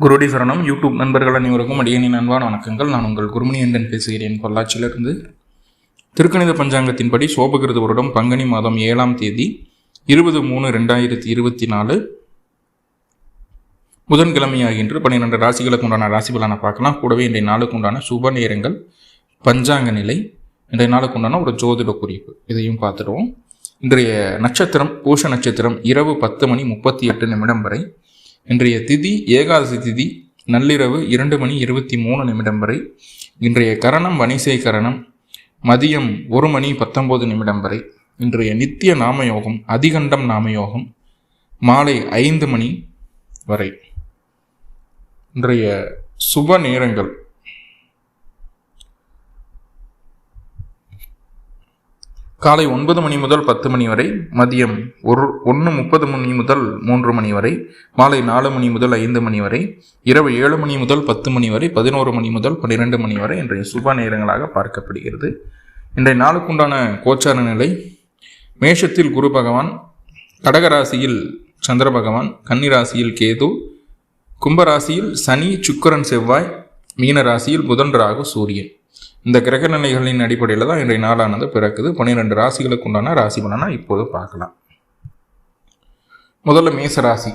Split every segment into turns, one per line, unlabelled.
குருடி சரணம் யூடியூப் நண்பர்கள் அனைவருக்கும் அடியனின் அன்பான வணக்கங்கள். நான் உங்கள் குருமணி என்றன் பேசுகிறேன்? பொள்ளாச்சியிலிருந்து. திருக்கணித பஞ்சாங்கத்தின்படி சோபகிருத வருடம் பங்குனி மாதம் ஏழாம் தேதி இருபது மூணு ரெண்டாயிரத்தி இருபத்தி நாலு. புதன்கிழமையாகின்ற பன்னிரெண்டு ராசிகளுக்கு உண்டான ராசி பலனை பார்க்கலாம். கூடவே இன்றைய நாளுக்கு உண்டான சுப நேரங்கள் பஞ்சாங்க நிலை இன்றைய நாளுக்கு உண்டான ஒரு ஜோதிட குறிப்பு. இதையும் பார்த்துடுவோம். இன்றைய நட்சத்திரம் பூஷ நட்சத்திரம் இரவு பத்து மணி முப்பத்தி எட்டு நிமிடம் வரை இன்றைய திதி ஏகாதசி திதி நள்ளிரவு இரண்டு மணி இருபத்தி மூணு நிமிடம் வரை. இன்றைய கரணம் வணிசை கரணம் மதியம் ஒரு மணி பத்தொம்போது நிமிடம் வரை. இன்றைய நித்திய நாமயோகம் அதிகண்டம் நாமயோகம் மாலை ஐந்து மணி வரை. இன்றைய சுப நேரங்கள் காலை ஒன்பது மணி முதல் பத்து மணி வரை மதியம் ஒரு ஒன்று முப்பது மணி முதல் மூன்று மணி வரை மாலை நாலு மணி முதல் ஐந்து மணி வரை இரவு ஏழு மணி முதல் பத்து மணி வரை பதினோரு மணி முதல் பன்னிரெண்டு மணி வரை இன்றைய சுப நேரங்களாக பார்க்கப்படுகிறது. இன்றைய நாளுக்குண்டான கோச்சார நிலை மேஷத்தில் குரு பகவான் கடகராசியில் சந்திர பகவான் கன்னிராசியில் கேது கும்பராசியில் சனி சுக்கரன் செவ்வாய் மீன ராசியில் புதன் ராகு சூரியன். இந்த கிரக நிலைகளின் அடிப்படையில் தான் இன்றைய நாளானது பிறக்குது. பன்னிரெண்டு ராசிகளுக்கு உண்டான ராசி பலனா இப்போது பார்க்கலாம். முதல்ல மேச ராசி.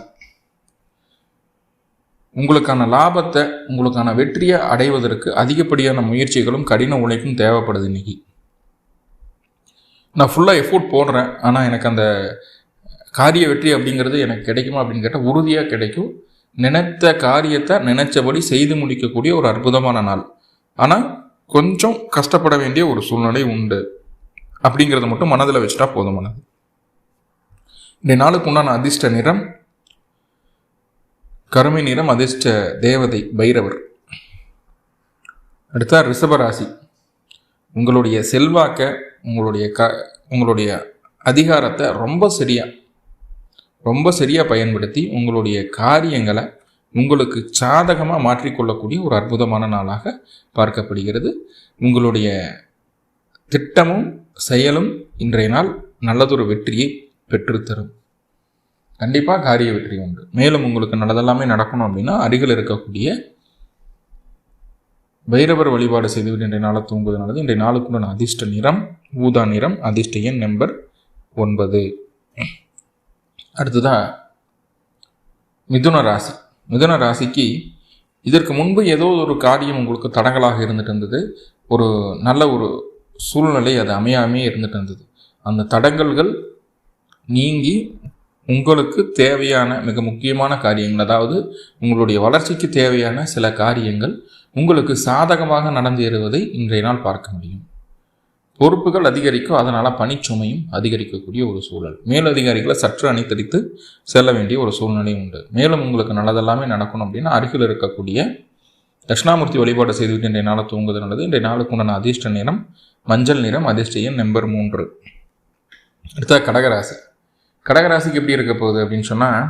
உங்களுக்கான லாபத்தை உங்களுக்கான வெற்றியை அடைவதற்கு அதிகப்படியான முயற்சிகளும் கடின உழைப்பும் தேவைப்படுது இன்னைக்கு. நான் ஃபுல்லாக எஃபோர்ட் போடுறேன். ஆனால் எனக்கு அந்த காரிய வெற்றி அப்படிங்கிறது எனக்கு கிடைக்குமா அப்படின்னு கேட்டால் உறுதியாக கிடைக்கும். நினைத்த காரியத்தை நினைச்சபடி செய்து முடிக்கக்கூடிய ஒரு அற்புதமான நாள். ஆனால் கொஞ்சம் கஷ்டப்பட வேண்டிய ஒரு சூழ்நிலை உண்டு. அப்படிங்கிறத மட்டும் மனதில் வச்சுட்டா போதுமானது இந்த நாளுக்கு உண்டான அதிர்ஷ்ட நிறம் கருமை நிறம் அதிர்ஷ்ட தேவதை பைரவர். அடுத்தா ரிஷபராசி. உங்களுடைய செல்வாக்க உங்களுடைய க உங்களுடைய அதிகாரத்தை ரொம்ப சரியாக ரொம்ப சரியாக பயன்படுத்தி உங்களுடைய காரியங்களை உங்களுக்கு சாதகமாக மாற்றிக்கொள்ளக்கூடிய ஒரு அற்புதமான நாளாக பார்க்கப்படுகிறது. உங்களுடைய திட்டமும் செயலும் இன்றைய நாள் நல்லதொரு வெற்றியை பெற்றுத்தரும். கண்டிப்பாக காரிய வெற்றி உண்டு. மேலும் உங்களுக்கு நல்லதெல்லாமே நடக்கணும் அப்படின்னா அருகில் இருக்கக்கூடிய பைரவர் வழிபாடு செய்துவிட்டு இன்றைய நாளை தூங்குவது நல்லது. இன்றைய நாளுக்குள்ள அதிர்ஷ்ட நிறம் ஊதா நிறம் அதிர்ஷ்ட எண் நம்பர் ஒன்பது. அடுத்ததா மிதுன ராசி. மிதுன ராசிக்கு இதற்கு முன்பு ஏதோ ஒரு காரியம் உங்களுக்கு தடங்களாக இருந்துட்டு இருந்தது. ஒரு நல்ல ஒரு சூழ்நிலை அது அமையாமே இருந்துட்டு இருந்தது. அந்த தடங்கல்கள் நீங்கி உங்களுக்கு தேவையான மிக முக்கியமான காரியங்கள் அதாவது உங்களுடைய வளர்ச்சிக்கு தேவையான சில காரியங்கள் உங்களுக்கு சாதகமாக நடந்தேறுவதை இன்றைய நாள் பார்க்க முடியும். பொறுப்புகள் அதிகரிக்கும் அதனால் பணிச்சுமையும் அதிகரிக்கக்கூடிய ஒரு சூழல். மேலதிகாரிகளை சற்று அணித்தடித்து செல்ல வேண்டிய ஒரு சூழ்நிலை உண்டு. மேலும் உங்களுக்கு நல்லதெல்லாமே நடக்கணும் அப்படின்னா அருகில் இருக்கக்கூடிய தட்சிணாமூர்த்தி வழிபாடு செய்துவிட்டு இன்றைய நாளை தூங்குவது நல்லது. இன்றைய நாளுக்கு உண்டான அதிர்ஷ்ட நிறம் மஞ்சள் நிறம் அதிர்ஷ்ட எண் நம்பர் மூன்று. அடுத்த கடகராசி. கடகராசிக்கு எப்படி இருக்க போகுது அப்படின்னு சொன்னால்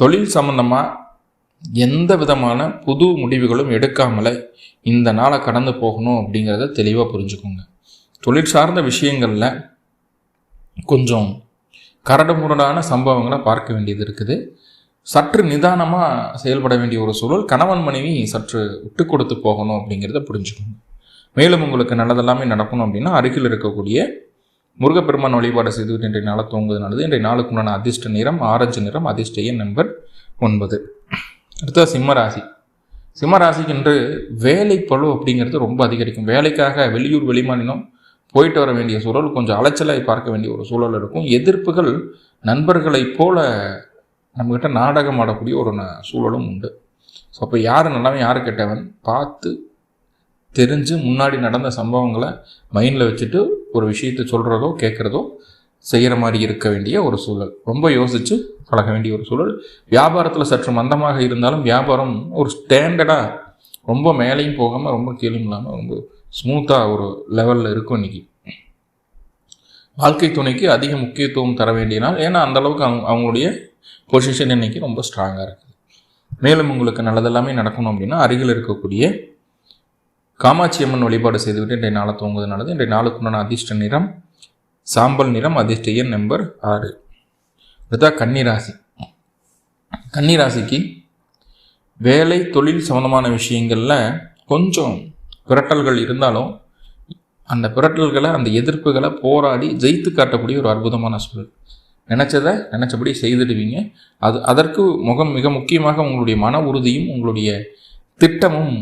தொழில் சம்பந்தமாக எந்த விதமான புது முடிவுகளும் எடுக்காமலே இந்த நாளை கடந்து போகணும் அப்படிங்கிறத தெளிவாக புரிஞ்சுக்கோங்க. தொழில் சார்ந்த விஷயங்களில் கொஞ்சம் கரடுமுரடான சம்பவங்களை பார்க்க வேண்டியது இருக்குது. சற்று நிதானமாக செயல்பட வேண்டிய ஒரு சூழல் கணவன் மனைவி சற்று விட்டு கொடுத்து போகணும் அப்படிங்கிறத புரிஞ்சுக்கணும். மேலும் உங்களுக்கு நல்லதெல்லாமே நடக்கணும் அப்படின்னா அருகில் இருக்கக்கூடிய முருகப்பெருமான் வழிபாடு செய்துவிட்டு இன்றைய நாளை தூங்குவது நல்லது. இன்றைய நாளுக்கு உண்டான அதிர்ஷ்ட நிறம் ஆரஞ்சு நிறம் அதிர்ஷ்ட எண் நம்பர் ஒன்பது. அடுத்தது சிம்மராசி சிம்மராசிக்கு இன்று வேலை பழு அப்படிங்கிறது ரொம்ப அதிகரிக்கும். வேலைக்காக வெளியூர் வெளிமாநிலம் போயிட்டு வர வேண்டிய சூழல் கொஞ்சம் அலைச்சலாய் பார்க்க வேண்டிய ஒரு சூழல் இருக்கும். எதிர்ப்புகள் நண்பர்களைப் போல நம்மக்கிட்ட நாடகம் ஆடக்கூடிய ஒரு ந- சூழலும் உண்டு. ஸோ அப்போ யார் நல்லவன் யார் கெட்டவன்? பார்த்து தெரிஞ்சு முன்னாடி நடந்த சம்பவங்களை மைண்டில் வச்சுட்டு ஒரு விஷயத்தை சொல்கிறதோ கேட்குறதோ செய்கிற மாதிரி இருக்க வேண்டிய ஒரு சூழல். ரொம்ப யோசித்து பழக வேண்டிய ஒரு சூழல். வியாபாரத்தில் சற்று மந்தமாக இருந்தாலும் வியாபாரம் ஒரு ஸ்டாண்டர்டாக ரொம்ப மேலேயும் போகாமல் ரொம்ப கீழும் இல்லாமல் ரொம்ப ஸ்மூத்தாக ஒரு லெவலில் இருக்கும் இன்றைக்கி வாழ்க்கை துணைக்கு அதிக முக்கியத்துவம் தர வேண்டிய நாள். ஏன்னா அந்தளவுக்கு அவங்க அவங்களுடைய பொசிஷன் இன்றைக்கி ரொம்ப ஸ்ட்ராங்காக இருக்குது. மேலும் உங்களுக்கு நல்லதெல்லாமே நடக்கணும் அப்படின்னா அருகில் இருக்கக்கூடிய காமாட்சி அம்மன் வழிபாடு செய்துவிட்டு இன்றைய நாளை தூங்குவது நல்லது. இன்றைய நாளுக்குண்டான அதிர்ஷ்ட நிறம் சாம்பல் நிறம் அதிர்ஷ்ட எண் நம்பர் ஆறு. அடுத்தா கன்னிராசி. கன்னிராசிக்கு வேலை தொழில் சம்மந்தமான விஷயங்களில் கொஞ்சம் பிரட்டல்கள் இருந்தாலும் அந்த பிரட்டல்களை அந்த எதிர்ப்புகளை போராடி ஜெயித்து காட்டக்கூடிய ஒரு அற்புதமான சூழல். நினச்சதை நினச்சபடி செய்துடுவீங்க. அது அதற்கு முகம் மிக முக்கியமாக உங்களுடைய மன உறுதியும் உங்களுடைய திட்டமும்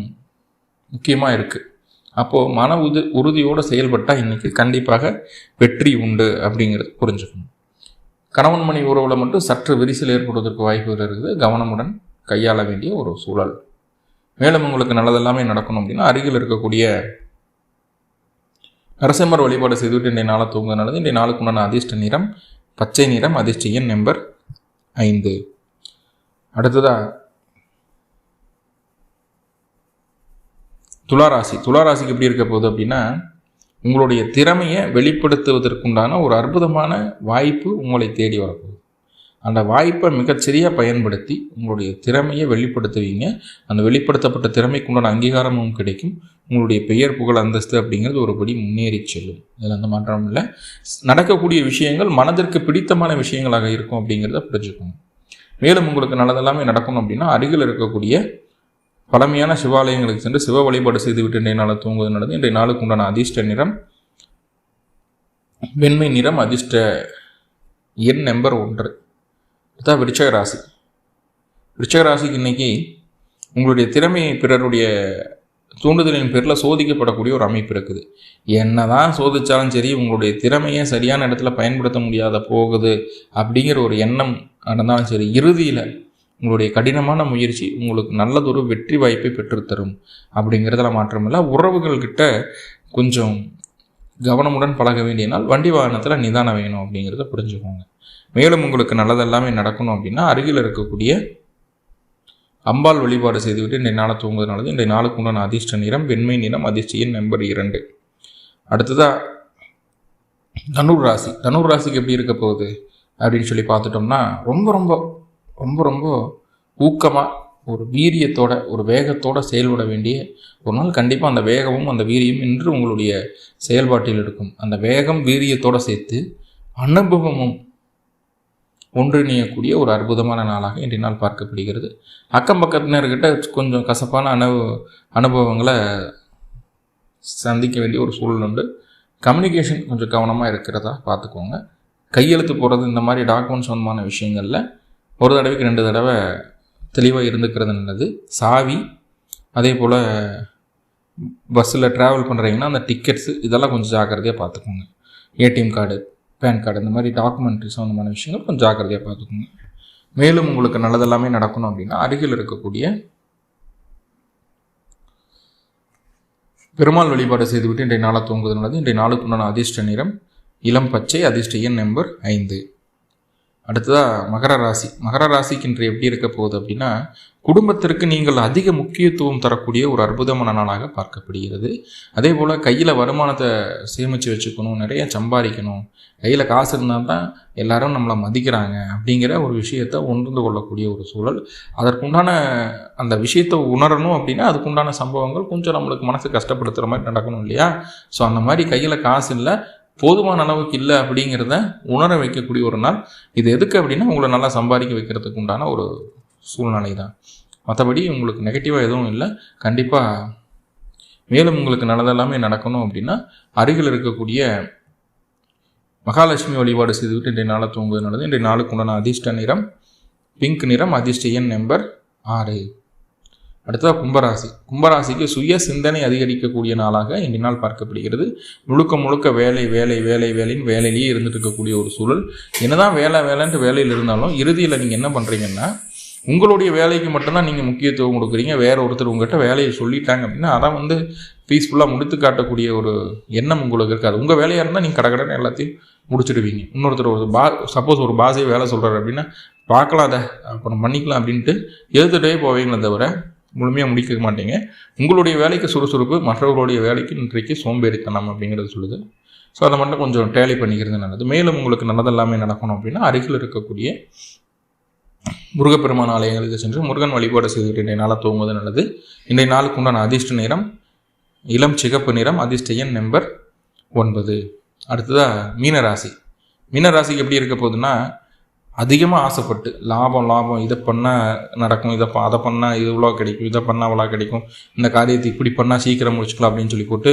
முக்கியமாக இருக்குது அப்போது மன உது உறுதியோடு செயல்பட்டால் இன்றைக்கி கண்டிப்பாக வெற்றி உண்டு அப்படிங்கிறது புரிஞ்சுக்கணும். கணவன் மணி உறவில் மட்டும் சற்று விரிசல் ஏற்படுவதற்கு வாய்ப்புகள் இருக்குது. கவனமுடன் கையாள வேண்டிய ஒரு சூழல். மேலும் உங்களுக்கு நல்லதெல்லாமே நடக்கணும் அப்படின்னா அருகில் இருக்கக்கூடிய நரசிம்மர் வழிபாடு செய்துவிட்டு இன்றைய நாளை தூங்குறதுனால இன்றைய நாளுக்கு உண்டான அதிர்ஷ்ட நிறம் பச்சை நிறம் அதிர்ஷ்ட எண் நம்பர் ஐந்து. அடுத்ததாக துளாராசி. துளாராசிக்கு எப்படி இருக்க போகுது அப்படின்னா உங்களுடைய திறமையை வெளிப்படுத்துவதற்குண்டான ஒரு அற்புதமான வாய்ப்பு உங்களை தேடி வரப்போகுது. அந்த வாய்ப்பை மிகச்சரியாக பயன்படுத்தி உங்களுடைய திறமையை வெளிப்படுத்துவீங்க. அந்த வெளிப்படுத்தப்பட்ட திறமைக்குண்டான அங்கீகாரமும் கிடைக்கும். உங்களுடைய பெயர் புகழ் அந்தஸ்து அப்படிங்கிறது ஒருபடி முன்னேறி செல்லும். இதில் அந்த மாற்றம் இல்லை. நடக்கக்கூடிய விஷயங்கள் மனதிற்கு பிடித்தமான விஷயங்களாக இருக்கும் அப்படிங்கிறத புரிஞ்சுக்கணும் மேலும் உங்களுக்கு நல்லதெல்லாமே நடக்கணும் அப்படின்னா அருகில் இருக்கக்கூடிய பழமையான சிவாலயங்களுக்கு சென்று சிவ வழிபாடு செய்துவிட்டு இன்றைய நாளை தூங்குவது நல்லது. இன்றைய நாளுக்கு உண்டான அதிர்ஷ்ட நிறம் வெண்மை நிறம் அதிர்ஷ்ட எண் நம்பர் ஒன்று. இதுதான் விருச்சக ராசி. விருச்சக ராசிக்கு இன்னைக்கு உங்களுடைய திறமையை பிறருடைய தூண்டுதலின் பேரில் சோதிக்கப்படக்கூடிய ஒரு அமைப்பு இருக்குது. என்ன தான் சோதித்தாலும் சரி உங்களுடைய திறமையை சரியான இடத்துல பயன்படுத்த முடியாத போகுது அப்படிங்கிற ஒரு எண்ணம் நடந்தாலும் சரி இறுதியில் உங்களுடைய கடினமான முயற்சி உங்களுக்கு நல்லதொரு வெற்றி வாய்ப்பை பெற்றுத்தரும் அப்படிங்கிறதுல மாற்றமில்லை உறவுகள்கிட்ட கொஞ்சம் கவனமுடன் பழக வேண்டிய நாள் வண்டி வாகனத்தில் நிதானம் வேணும் அப்படிங்கிறத புரிஞ்சுக்கோங்க. மேலும் உங்களுக்கு நல்லதெல்லாமே நடக்கணும் அப்படின்னா அருகில் இருக்கக்கூடிய அம்பாள் வழிபாடு செய்துவிட்டு இன்றைய நாளை தூங்குவது இன்றைய நாளுக்கு உண்டான அதிர்ஷ்ட நிறம் வெண்மை நிறம் அதிர்ஷ்டியின் நம்பர் இரண்டு. அடுத்ததாக தனுர் ராசி. தனுர் ராசிக்கு எப்படி இருக்க போகுது அப்படின்னு சொல்லி பார்த்துட்டோம்னா ரொம்ப ரொம்ப ரொம்ப ரொம்ப ஊக்கமாக ஒரு வீரியத்தோட ஒரு வேகத்தோட செயல்பட வேண்டிய ஒரு நாள். கண்டிப்பாக அந்த வேகமும் அந்த வீரியம் இன்று உங்களுடைய செயல்பாட்டில் இருக்கும். அந்த வேகம் வீரியத்தோடு சேர்த்து அனுபவமும் ஒன்றிணையக்கூடிய ஒரு அற்புதமான நாளாக இன்றைய நாள் பார்க்கப்படுகிறது. அக்கம் பக்கத்தினர்கிட்ட கொஞ்சம் கசப்பான அனுபவ அனுபவங்களை சந்திக்க வேண்டிய ஒரு சூழல் உண்டு. கம்யூனிகேஷன் கொஞ்சம் கவனமாக இருக்கிறதா பார்த்துக்கோங்க. கையெழுத்து போகிறது இந்த மாதிரி டாக்குமெண்ட் சம்மந்தமான விஷயங்களில் ஒரு தடவைக்கு ரெண்டு தடவை தெளிவாக இருந்துக்கிறது நல்லது. சாவி அதே போல் பஸ்ஸில் ட்ராவல் பண்ணுறீங்கன்னா அந்த டிக்கெட்ஸு இதெல்லாம் கொஞ்சம் ஜாக்கிரதையாக பார்த்துக்கோங்க ஏடிஎம் கார்டு பேன் கார்டு இந்த மாதிரி டாக்குமெண்ட்ரி சம்மந்தமான விஷயங்கள் கொஞ்சம் ஜாக்கிரதையாக பார்த்துக்கோங்க மேலும் உங்களுக்கு நல்லதெல்லாமே நடக்கணும் அப்படின்னா அருகில் இருக்கக்கூடிய பெருமாள் வழிபாடு செய்துவிட்டு இன்றைய நாளை தூங்குவது நல்லது. இன்றைய நாளுக்குண்டான அதிர்ஷ்ட நிறம் இளம் பச்சை அதிர்ஷ்ட எண் நம்பர் ஐந்து. அடுத்ததாக மகர ராசி. மகர ராசிக்கு இன்று எப்படி இருக்க போகுது அப்படின்னா குடும்பத்திற்கு நீங்கள் அதிக முக்கியத்துவம் தரக்கூடிய ஒரு அற்புதமான நாளாக பார்க்கப்படுகிறது. அதே போல் கையில் வருமானத்தை சேமித்து வச்சுக்கணும் நிறைய சம்பாதிக்கணும் கையில் காசு இருந்தால் தான் எல்லாரும் நம்மளை மதிக்கிறாங்க அப்படிங்கிற ஒரு விஷயத்தை உணர்ந்து கொள்ளக்கூடிய ஒரு சூழல். அதற்குண்டான அந்த விஷயத்தை உணரணும் அப்படின்னா அதுக்குண்டான சம்பவங்கள் கொஞ்சம் நம்மளுக்கு மனசு கஷ்டப்படுத்துகிற மாதிரி நடக்கணும் இல்லையா? ஸோ அந்த மாதிரி கையில் காசு இல்லை போதுமான அளவுக்கு இல்லை அப்படிங்கிறத உணர வைக்கக்கூடிய ஒரு நாள். இது எதுக்கு அப்படின்னா உங்களை நல்லா சம்பாதிக்க வைக்கிறதுக்கு உண்டான ஒரு சூழ்நிலை தான். மற்றபடி உங்களுக்கு நெகட்டிவாக எதுவும் இல்லை. கண்டிப்பாக மேலும் உங்களுக்கு நல்லதெல்லாமே நடக்கணும் அப்படின்னா அருகில் இருக்கக்கூடிய மகாலட்சுமி வழிபாடு செய்துவிட்டு இன்றைய நாளை தூங்குவது நல்லது. இன்றைய நாளுக்கு உண்டான அதிர்ஷ்ட நிறம் பிங்க் நிறம் அதிர்ஷ்ட எண் நம்பர் ஆறு. அடுத்ததாக கும்பராசி. கும்பராசிக்கு சுய சிந்தனை அதிகரிக்கக்கூடிய நாளாக இன்றைய நாள் பார்க்கப்படுகிறது. முழுக்க முழுக்க வேலை வேலை வேலை வேலைன்னு வேலையிலேயே இருந்துட்டு இருக்கக்கூடிய ஒரு சூழல். என்னதான் வேலை வேலைன்ட்டு வேலையில் இருந்தாலும் இறுதியில் நீங்கள் என்ன பண்ணுறீங்கன்னா உங்களுடைய வேலைக்கு மட்டும்தான் நீங்கள் முக்கியத்துவம் கொடுக்குறீங்க. வேற ஒருத்தர் உங்கள்கிட்ட வேலையை சொல்லிட்டாங்க அப்படின்னா அதை வந்து பீஸ்ஃபுல்லாக முடித்து காட்டக்கூடிய ஒரு எண்ணம் உங்களுக்கு இருக்காது. உங்கள் வேலையாக இருந்தால் நீங்கள் கடற்கடன்னு எல்லாத்தையும் முடிச்சிடுவீங்க. இன்னொருத்தர் ஒரு பா சப்போஸ் ஒரு பாஸே வேலை சொல்கிறாரு அப்படின்னா பார்க்கலாம் அதை அப்புறம் பண்ணிக்கலாம் அப்படின்ட்டு எழுத்துட்டே போவீங்களே தவிர முழுமையாக முடிக்க மாட்டீங்க. உங்களுடைய வேலைக்கு சுறுசுறுப்பு மற்றவர்களுடைய வேலைக்கு இன்றைக்கு சோம்பேறித்தனம் அப்படிங்கிறது சொல்லுது. ஸோ அதை மட்டும் கொஞ்சம் டேலி பண்ணிக்கிறது நல்லது. மேலும் உங்களுக்கு நல்லதெல்லாமே நடக்கணும் அப்படின்னா அருகில் இருக்கக்கூடிய முருகப்பெருமான ஆலயங்களுக்கு சென்று முருகன் வழிபாடு செய்துவிட்டு இன்றைய நாளாக தூங்குவது நல்லது. இன்றைய நாளுக்கு உண்டான அதிர்ஷ்ட நிறம் இளம் சிகப்பு நிறம் அதிர்ஷ்ட எண் நம்பர் ஒன்பது. அடுத்ததாக மீனராசி. மீனராசிக்கு எப்படி இருக்க போகுதுன்னா அதிகமாக ஆசைப்பட்டு லாபம் லாபம் இதை பண்ணால் நடக்கும் இதை அதை பண்ணால் இது இவ்வளோ கிடைக்கும் இதை பண்ணால் அவ்வளோ கிடைக்கும் இந்த காரியத்தை இப்படி பண்ணால் சீக்கிரம் முடிச்சுக்கலாம் அப்படின்னு சொல்லி போட்டு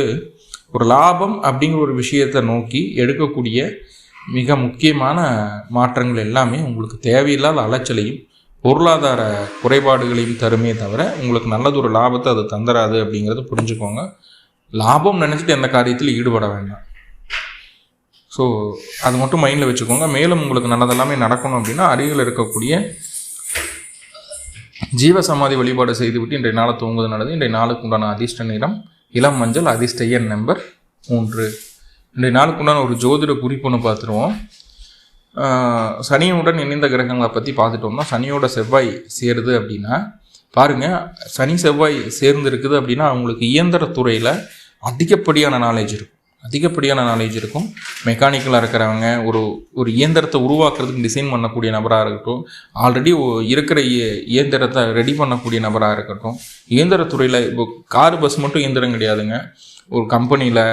ஒரு லாபம் அப்படிங்கிற ஒரு விஷயத்தை நோக்கி எடுக்கக்கூடிய மிக முக்கியமான மாற்றங்கள் எல்லாமே உங்களுக்கு தேவையில்லாத அலைச்சலையும் பொருளாதார குறைபாடுகளையும் தருமே தவிர உங்களுக்கு நல்லது ஒரு லாபத்தை அது தந்துராது அப்படிங்கிறத புரிஞ்சுக்கோங்க. லாபம் நினச்சிட்டு எந்த காரியத்தில் ஈடுபட வேண்டாம். ஸோ அது மட்டும் மைண்டில் வச்சுக்கோங்க. மேலும் உங்களுக்கு நல்லதெல்லாமே நடக்கணும் அப்படின்னா அருகில் இருக்கக்கூடிய ஜீவசமாதி வழிபாடு செய்துவிட்டு இன்றைய நாளை தூங்குவது நல்லது. இன்றைய நாளுக்கு உண்டான அதிர்ஷ்ட நிறம் இளம் மஞ்சள் அதிர்ஷ்ட எண் நம்பர் மூன்று. இன்றைய நாளுக்கு உண்டான ஒரு ஜோதிட குறிப்புன்னு பார்த்துருவோம். சனியுடன் இணைந்த கிரகங்களை பற்றி பார்த்துட்டோம்னா சனியோட செவ்வாய் சேருது அப்படின்னா பாருங்கள் சனி செவ்வாய் சேர்ந்து இருக்குது அப்படின்னா அவங்களுக்கு இயந்திர துறையில் அதிகப்படியான நாலேஜ் இருக்கும். அதிகப்படியான நாலேஜ் இருக்கும். மெக்கானிக்கலாக இருக்கிறவங்க ஒரு ஒரு இயந்திரத்தை உருவாக்குறதுக்கு டிசைன் பண்ணக்கூடிய நபராக இருக்கட்டும் ஆல்ரெடி இருக்கிற இயந்திரத்தை ரெடி பண்ணக்கூடிய நபராக இருக்கட்டும் இயந்திரத்துறையில் இப்போ கார் பஸ் மட்டும் இயந்திரம் கிடையாதுங்க. ஒரு கம்பெனியில்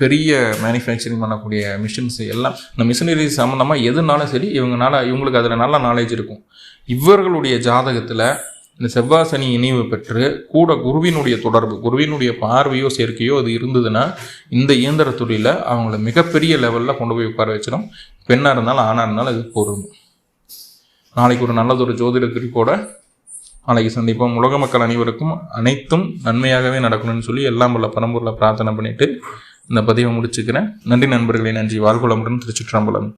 பெரிய மேனுஃபேக்சரிங் பண்ணக்கூடிய மிஷின்ஸ் எல்லாம் இந்த மிஷினரி சம்மந்தமாக எதுனாலும் சரி இவங்கனால இவங்களுக்கு அதில் நல்ல நாலேஜ் இருக்கும். இவர்களுடைய ஜாதகத்தில் இந்த செவ்வாய் சனி இணைவு பெற்று கூட குருவினுடைய தொடர்பு குருவினுடைய பார்வையோ சேர்க்கையோ அது இருந்ததுன்னா இந்த இயந்திர துறையில் அவங்கள மிகப்பெரிய லெவலில் கொண்டு போய் உட்கார வச்சிடும். பெண்ணாக இருந்தாலும் ஆணாக இருந்தாலும் அது பொருந்தும். நாளைக்கு ஒரு நல்லதொரு ஜோதிட குறிப்போட நாளைக்கு சந்திப்போம். உலக மக்கள் அனைவருக்கும் அனைத்தும் நன்மையாகவே நடக்கணும்னு சொல்லி எல்லாம் உள்ள பரம்பூரில் பிரார்த்தனை பண்ணிட்டு இந்த பதிவை முடிச்சுக்கிறேன். நன்றி நண்பர்களே நன்றி. வாழ்குளமுடன் திருச்சிற்றம்பலம்.